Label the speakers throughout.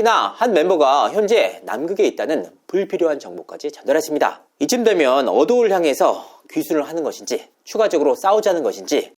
Speaker 1: 특히나 한 멤버가 현재 남극에 있다는 불필요한 정보까지 전달했습니다. 이쯤 되면 어도를 향해서 귀순을 하는 것인지 추가적으로 싸우자는 것인지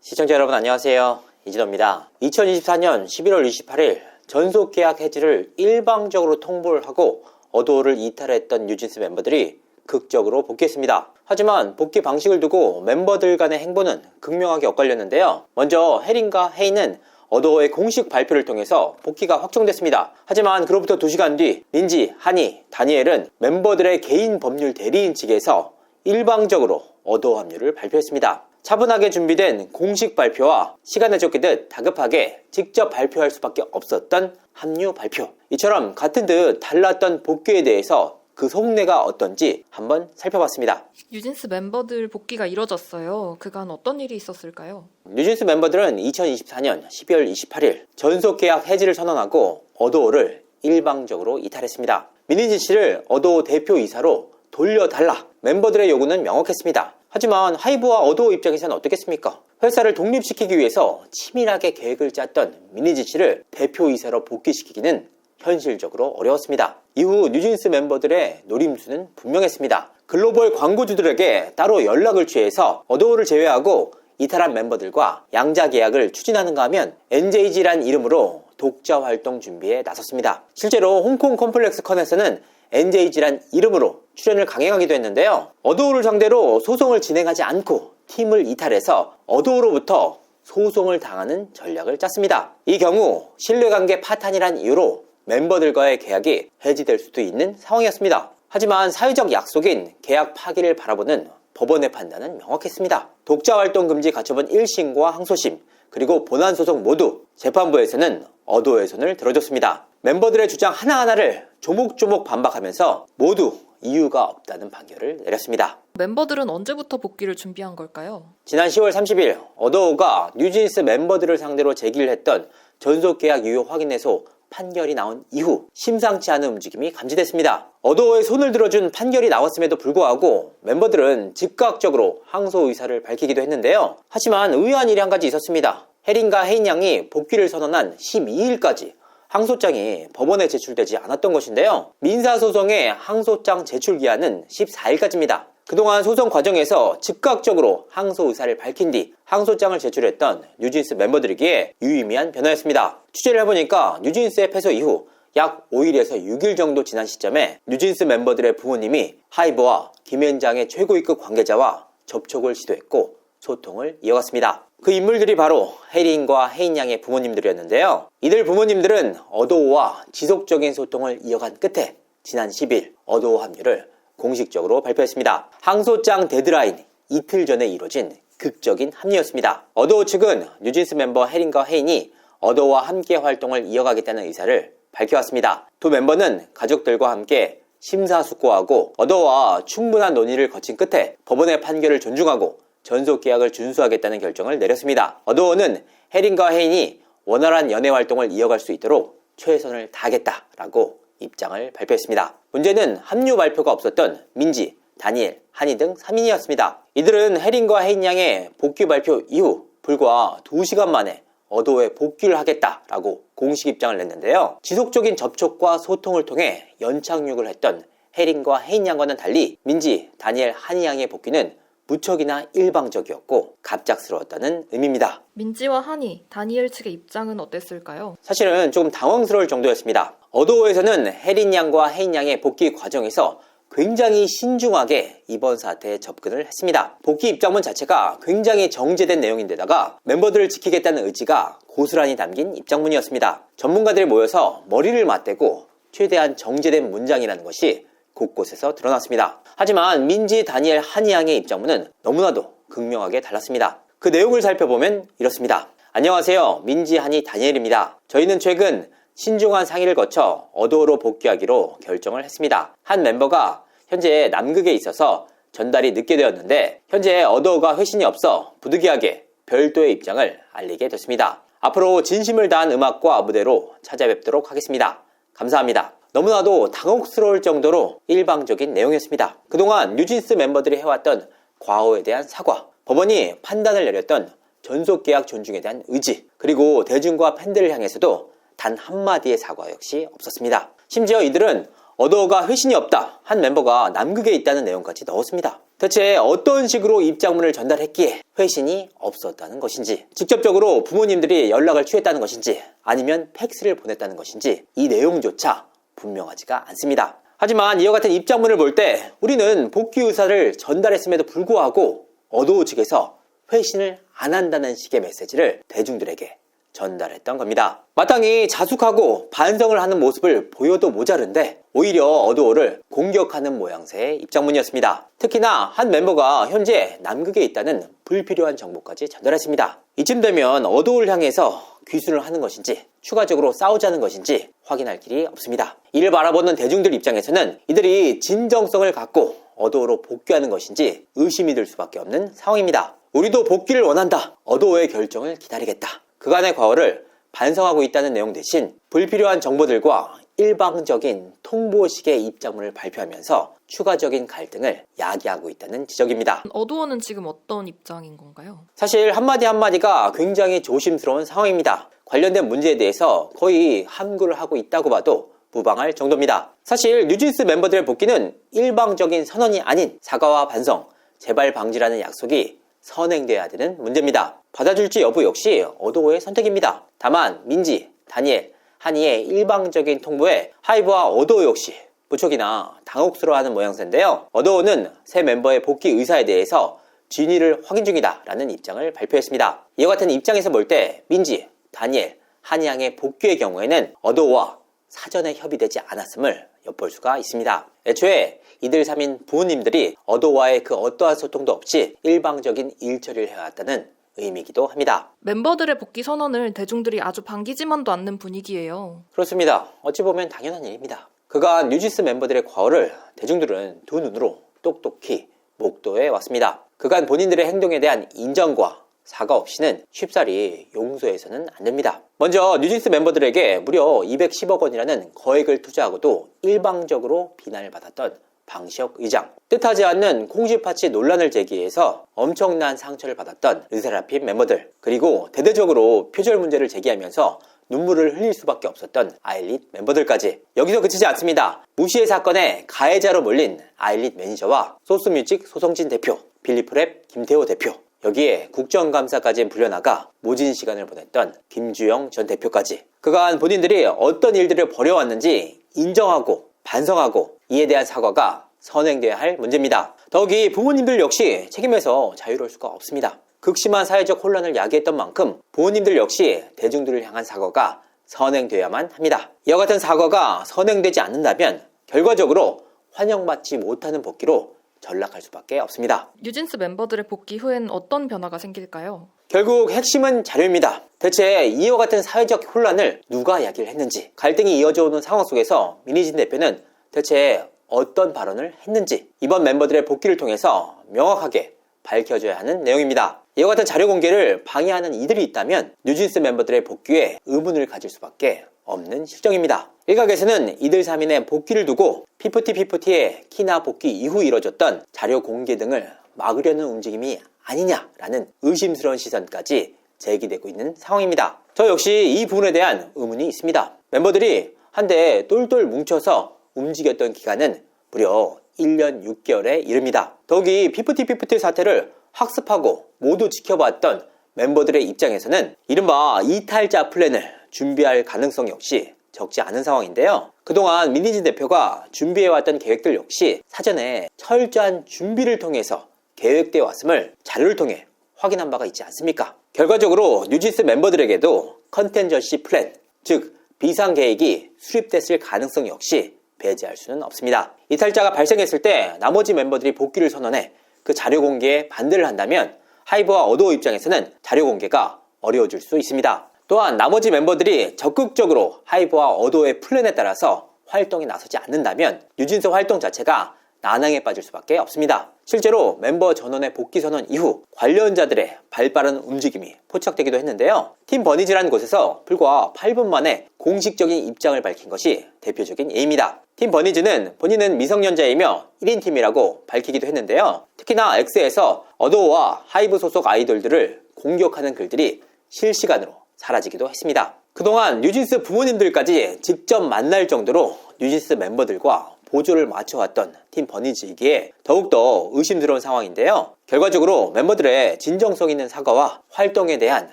Speaker 1: 시청자 여러분 안녕하세요. 이진호입니다. 2024년 11월 28일 전속 계약 해지를 일방적으로 통보를 하고 어도를 이탈했던 뉴진스 멤버들이 극적으로 복귀했습니다. 하지만 복귀 방식을 두고 멤버들 간의 행보는 극명하게 엇갈렸는데요. 먼저 해린과 헤이는 어도어의 공식 발표를 통해서 복귀가 확정됐습니다. 하지만 그로부터 2시간 뒤 민지, 하니, 다니엘은 멤버들의 개인 법률 대리인 측에서 일방적으로 어도어 합류를 발표했습니다. 차분하게 준비된 공식 발표와 시간을 쫓기듯 다급하게 직접 발표할 수밖에 없었던 합류 발표. 이처럼 같은 듯 달랐던 복귀에 대해서 그 속내가 어떤지 한번 살펴봤습니다.
Speaker 2: 뉴진스 멤버들 복귀가 이뤄졌어요. 그간 어떤 일이 있었을까요?
Speaker 1: 뉴진스 멤버들은 2024년 12월 28일 전속 계약 해지를 선언하고 어도어를 일방적으로 이탈했습니다. 미니지 씨를 어도어 대표이사로 돌려달라. 멤버들의 요구는 명확했습니다. 하지만 하이브와 어도어 입장에서는 어떻겠습니까? 회사를 독립시키기 위해서 치밀하게 계획을 짰던 미니지 씨를 대표이사로 복귀시키기는 현실적으로 어려웠습니다. 이후 뉴진스 멤버들의 노림수는 분명했습니다. 글로벌 광고주들에게 따로 연락을 취해서 어도어를 제외하고 이탈한 멤버들과 양자 계약을 추진하는가 하면 NJG란 이름으로 독자 활동 준비에 나섰습니다. 실제로 홍콩 컴플렉스 컨에서는 NJG란 이름으로 출연을 강행하기도 했는데요. 어도우를 상대로 소송을 진행하지 않고 팀을 이탈해서 어도우로부터 소송을 당하는 전략을 짰습니다. 이 경우 신뢰관계 파탄이란 이유로 멤버들과의 계약이 해지될 수도 있는 상황이었습니다. 하지만 사회적 약속인 계약 파기를 바라보는 법원의 판단은 명확했습니다. 독자 활동 금지 가처분 1심과 항소심, 그리고 본안 소송 모두 재판부에서는 어도의 손을 들어줬습니다. 멤버들의 주장 하나하나를 조목조목 반박하면서 모두 이유가 없다는 판결을 내렸습니다.
Speaker 2: 멤버들은 언제부터 복귀를 준비한 걸까요?
Speaker 1: 지난 10월 30일 어도우가 뉴진스 멤버들을 상대로 제기를 했던 전속 계약 유효 확인에서 판결이 나온 이후 심상치 않은 움직임이 감지됐습니다. 어도어의 손을 들어준 판결이 나왔음에도 불구하고 멤버들은 즉각적으로 항소 의사를 밝히기도 했는데요. 하지만 의아한 일이 한 가지 있었습니다. 해린과 헤인 양이 복귀를 선언한 12일까지 항소장이 법원에 제출되지 않았던 것인데요. 민사소송의 항소장 제출 기한은 14일까지입니다. 그동안 소송 과정에서 즉각적으로 항소 의사를 밝힌 뒤 항소장을 제출했던 뉴진스 멤버들에게 유의미한 변화였습니다. 취재를 해보니까 뉴진스의 패소 이후 약 5일에서 6일 정도 지난 시점에 뉴진스 멤버들의 부모님이 하이브와 김현장의 최고위급 관계자와 접촉을 시도했고 소통을 이어갔습니다. 그 인물들이 바로 혜린과 혜인 양의 부모님들이었는데요. 이들 부모님들은 어도우와 지속적인 소통을 이어간 끝에 지난 10일 어도우 합류를 공식적으로 발표했습니다. 항소장 데드라인 이틀 전에 이루어진 극적인 합류였습니다. 어도우 측은 뉴진스 멤버 혜린과 혜인이 어도우와 함께 활동을 이어가겠다는 의사를 밝혀왔습니다. 두 멤버는 가족들과 함께 심사숙고하고 어도우와 충분한 논의를 거친 끝에 법원의 판결을 존중하고 전속 계약을 준수하겠다는 결정을 내렸습니다. 어도어는 혜린과 혜인이 원활한 연애 활동을 이어갈 수 있도록 최선을 다하겠다라고 입장을 발표했습니다. 문제는 합류 발표가 없었던 민지, 다니엘, 한이 등 3인이었습니다. 이들은 혜린과 혜인 양의 복귀 발표 이후 불과 2시간 만에 어도에 복귀를 하겠다라고 공식 입장을 냈는데요. 지속적인 접촉과 소통을 통해 연착륙을 했던 혜린과 혜인 양과는 달리 민지, 다니엘, 한이 양의 복귀는 무척이나 일방적이었고 갑작스러웠다는 의미입니다.
Speaker 2: 민지와 하니, 다니엘 측의 입장은 어땠을까요?
Speaker 1: 사실은 조금 당황스러울 정도였습니다. 어도어에서는 혜린 양과 혜인 양의 복귀 과정에서 굉장히 신중하게 이번 사태에 접근을 했습니다. 복귀 입장문 자체가 굉장히 정제된 내용인데다가 멤버들을 지키겠다는 의지가 고스란히 담긴 입장문이었습니다. 전문가들이 모여서 머리를 맞대고 최대한 정제된 문장이라는 것이 곳곳에서 드러났습니다. 하지만 민지, 다니엘, 한이 양의 입장문은 너무나도 극명하게 달랐습니다. 그 내용을 살펴보면 이렇습니다. 안녕하세요. 민지, 한이, 다니엘입니다. 저희는 최근 신중한 상의를 거쳐 어도어로 복귀하기로 결정을 했습니다. 한 멤버가 현재 남극에 있어서 전달이 늦게 되었는데 현재 어도어가 회신이 없어 부득이하게 별도의 입장을 알리게 됐습니다. 앞으로 진심을 다한 음악과 무대로 찾아뵙도록 하겠습니다. 감사합니다. 너무나도 당혹스러울 정도로 일방적인 내용이었습니다. 그동안 뉴진스 멤버들이 해왔던 과오에 대한 사과, 법원이 판단을 내렸던 전속 계약 존중에 대한 의지, 그리고 대중과 팬들을 향해서도 단 한마디의 사과 역시 없었습니다. 심지어 이들은 어도어가 회신이 없다. 한 멤버가 남극에 있다는 내용까지 넣었습니다. 대체 어떤 식으로 입장문을 전달했기에 회신이 없었다는 것인지, 직접적으로 부모님들이 연락을 취했다는 것인지, 아니면 팩스를 보냈다는 것인지, 이 내용조차 분명하지가 않습니다. 하지만 이와 같은 입장문을 볼 때 우리는 복귀 의사를 전달했음에도 불구하고 어도우 측에서 회신을 안 한다는 식의 메시지를 대중들에게 전달했던 겁니다. 마땅히 자숙하고 반성을 하는 모습을 보여도 모자른데 오히려 어도어를 공격하는 모양새의 입장문이었습니다. 특히나 한 멤버가 현재 남극에 있다는 불필요한 정보까지 전달했습니다. 이쯤 되면 어도어를 향해서 귀순을 하는 것인지 추가적으로 싸우자는 것인지 확인할 길이 없습니다. 이를 바라보는 대중들 입장에서는 이들이 진정성을 갖고 어도어로 복귀하는 것인지 의심이 들 수밖에 없는 상황입니다. 우리도 복귀를 원한다. 어도어의 결정을 기다리겠다. 그간의 과오를 반성하고 있다는 내용 대신 불필요한 정보들과 일방적인 통보식의 입장문을 발표하면서 추가적인 갈등을 야기하고 있다는 지적입니다.
Speaker 2: 어도어는 지금 어떤 입장인 건가요?
Speaker 1: 사실 한마디 한마디가 굉장히 조심스러운 상황입니다. 관련된 문제에 대해서 거의 함구를 하고 있다고 봐도 무방할 정도입니다. 사실 뉴진스 멤버들의 복귀는 일방적인 선언이 아닌 사과와 반성, 재발 방지라는 약속이 선행돼야 되는 문제입니다. 받아줄지 여부 역시 어도어의 선택입니다. 다만 민지, 다니엘, 한이의 일방적인 통보에 하이브와 어도어 역시 무척이나 당혹스러워하는 모양새인데요. 어도어는 새 멤버의 복귀 의사에 대해서 진위를 확인 중이다 라는 입장을 발표했습니다. 이와 같은 입장에서 볼 때 민지, 다니엘, 한양의 복귀의 경우에는 어도어와 사전에 협의되지 않았음을 엿볼 수가 있습니다. 애초에 이들 3인 부모님들이 어도와의 그 어떠한 소통도 없이 일방적인 일처리를 해왔다는 의미이기도 합니다.
Speaker 2: 멤버들의 복귀 선언을 대중들이 아주 반기지만도 않는 분위기예요.
Speaker 1: 그렇습니다. 어찌 보면 당연한 일입니다. 그간 뉴지스 멤버들의 과오를 대중들은 두 눈으로 똑똑히 목도해 왔습니다. 그간 본인들의 행동에 대한 인정과 사과 없이는 쉽사리 용서해서는 안 됩니다. 먼저 뉴진스 멤버들에게 무려 210억 원이라는 거액을 투자하고도 일방적으로 비난을 받았던 방시혁 의장. 뜻하지 않는 콩쥐파치 논란을 제기해서 엄청난 상처를 받았던 르세라핌 멤버들. 그리고 대대적으로 표절 문제를 제기하면서 눈물을 흘릴 수밖에 없었던 아일릿 멤버들까지. 여기서 그치지 않습니다. 무시의 사건에 가해자로 몰린 아일릿 매니저와 소스뮤직 소성진 대표, 빌리프랩 김태호 대표. 여기에 국정감사까지 불려나가 모진 시간을 보냈던 김주영 전 대표까지. 그간 본인들이 어떤 일들을 벌여왔는지 인정하고 반성하고 이에 대한 사과가 선행돼야 할 문제입니다. 더욱이 부모님들 역시 책임에서 자유로울 수가 없습니다. 극심한 사회적 혼란을 야기했던 만큼 부모님들 역시 대중들을 향한 사과가 선행돼야만 합니다. 이와 같은 사과가 선행되지 않는다면 결과적으로 환영받지 못하는 복귀로 전락할 수밖에 없습니다.
Speaker 2: 뉴진스 멤버들의 복귀 후엔 어떤 변화가 생길까요?
Speaker 1: 결국 핵심은 자료입니다. 대체 이와 같은 사회적 혼란을 누가 야기를 했는지, 갈등이 이어져 오는 상황 속에서 민희진 대표는 대체 어떤 발언을 했는지 이번 멤버들의 복귀를 통해서 명확하게 밝혀져야 하는 내용입니다. 이와 같은 자료 공개를 방해하는 이들이 있다면 뉴진스 멤버들의 복귀에 의문을 가질 수밖에 없는 실정입니다. 일각에서는 이들 3인의 복귀를 두고 피프티 피프티의 키나 복귀 이후 이뤄졌던 자료 공개 등을 막으려는 움직임이 아니냐라는 의심스러운 시선까지 제기되고 있는 상황입니다. 저 역시 이 부분에 대한 의문이 있습니다. 멤버들이 한데 똘똘 뭉쳐서 움직였던 기간은 무려 1년 6개월에 이릅니다. 더욱이 피프티 피프티 사태를 학습하고 모두 지켜봤던 멤버들의 입장에서는 이른바 이탈자 플랜을 준비할 가능성 역시 적지 않은 상황인데요. 그동안 민희진 대표가 준비해왔던 계획들 역시 사전에 철저한 준비를 통해서 계획되어 왔음을 자료를 통해 확인한 바가 있지 않습니까? 결과적으로 뉴진스 멤버들에게도 컨텐전시 플랜, 즉 비상 계획이 수립됐을 가능성 역시 배제할 수는 없습니다. 이탈자가 발생했을 때 나머지 멤버들이 복귀를 선언해 그 자료 공개에 반대를 한다면 하이브와 어도어 입장에서는 자료 공개가 어려워질 수 있습니다. 또한 나머지 멤버들이 적극적으로 하이브와 어도어의 플랜에 따라서 활동에 나서지 않는다면 뉴진스 활동 자체가 난항에 빠질 수밖에 없습니다. 실제로 멤버 전원의 복귀 선언 이후 관련자들의 발빠른 움직임이 포착되기도 했는데요. 팀 버니즈라는 곳에서 불과 8분 만에 공식적인 입장을 밝힌 것이 대표적인 예입니다. 팀 버니즈는 본인은 미성년자이며 1인 팀이라고 밝히기도 했는데요. 특히나 X에서 어도어와 하이브 소속 아이돌들을 공격하는 글들이 실시간으로 사라지기도 했습니다. 그동안 뉴진스 부모님들까지 직접 만날 정도로 뉴진스 멤버들과 보조를 맞춰왔던 팀 버니즈이기에 더욱더 의심스러운 상황인데요. 결과적으로 멤버들의 진정성 있는 사과와 활동에 대한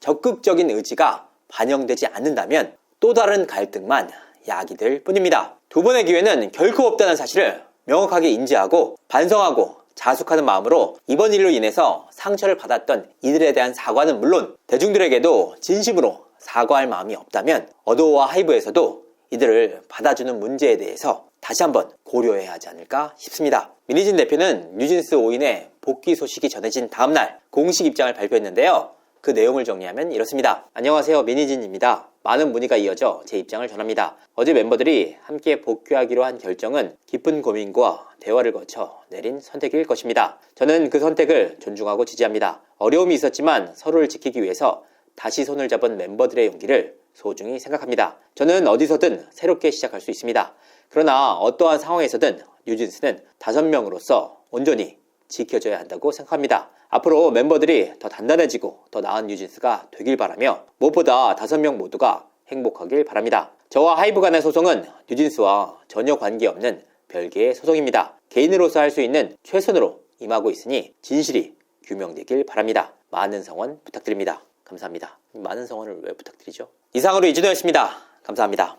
Speaker 1: 적극적인 의지가 반영되지 않는다면 또 다른 갈등만 야기 될 뿐입니다. 두 번의 기회는 결코 없다는 사실을 명확하게 인지하고 반성하고 자숙하는 마음으로 이번 일로 인해서 상처를 받았던 이들에 대한 사과는 물론 대중들에게도 진심으로 사과할 마음이 없다면 어도어와 하이브에서도 이들을 받아주는 문제에 대해서 다시 한번 고려해야 하지 않을까 싶습니다. 민희진 대표는 뉴진스 5인의 복귀 소식이 전해진 다음날 공식 입장을 발표했는데요. 그 내용을 정리하면 이렇습니다. 안녕하세요. 민희진입니다. 많은 문의가 이어져 제 입장을 전합니다. 어제 멤버들이 함께 복귀하기로 한 결정은 깊은 고민과 대화를 거쳐 내린 선택일 것입니다. 저는 그 선택을 존중하고 지지합니다. 어려움이 있었지만 서로를 지키기 위해서 다시 손을 잡은 멤버들의 용기를 소중히 생각합니다. 저는 어디서든 새롭게 시작할 수 있습니다. 그러나 어떠한 상황에서든 뉴진스는 다섯 명으로서 온전히 지켜져야 한다고 생각합니다. 앞으로 멤버들이 더 단단해지고 더 나은 뉴진스가 되길 바라며 무엇보다 다섯 명 모두가 행복하길 바랍니다. 저와 하이브 간의 소송은 뉴진스와 전혀 관계없는 별개의 소송입니다. 개인으로서 할 수 있는 최선으로 임하고 있으니 진실이 규명되길 바랍니다. 많은 성원 부탁드립니다. 감사합니다. 많은 성원을 왜 부탁드리죠? 이상으로 이준호였습니다. 감사합니다.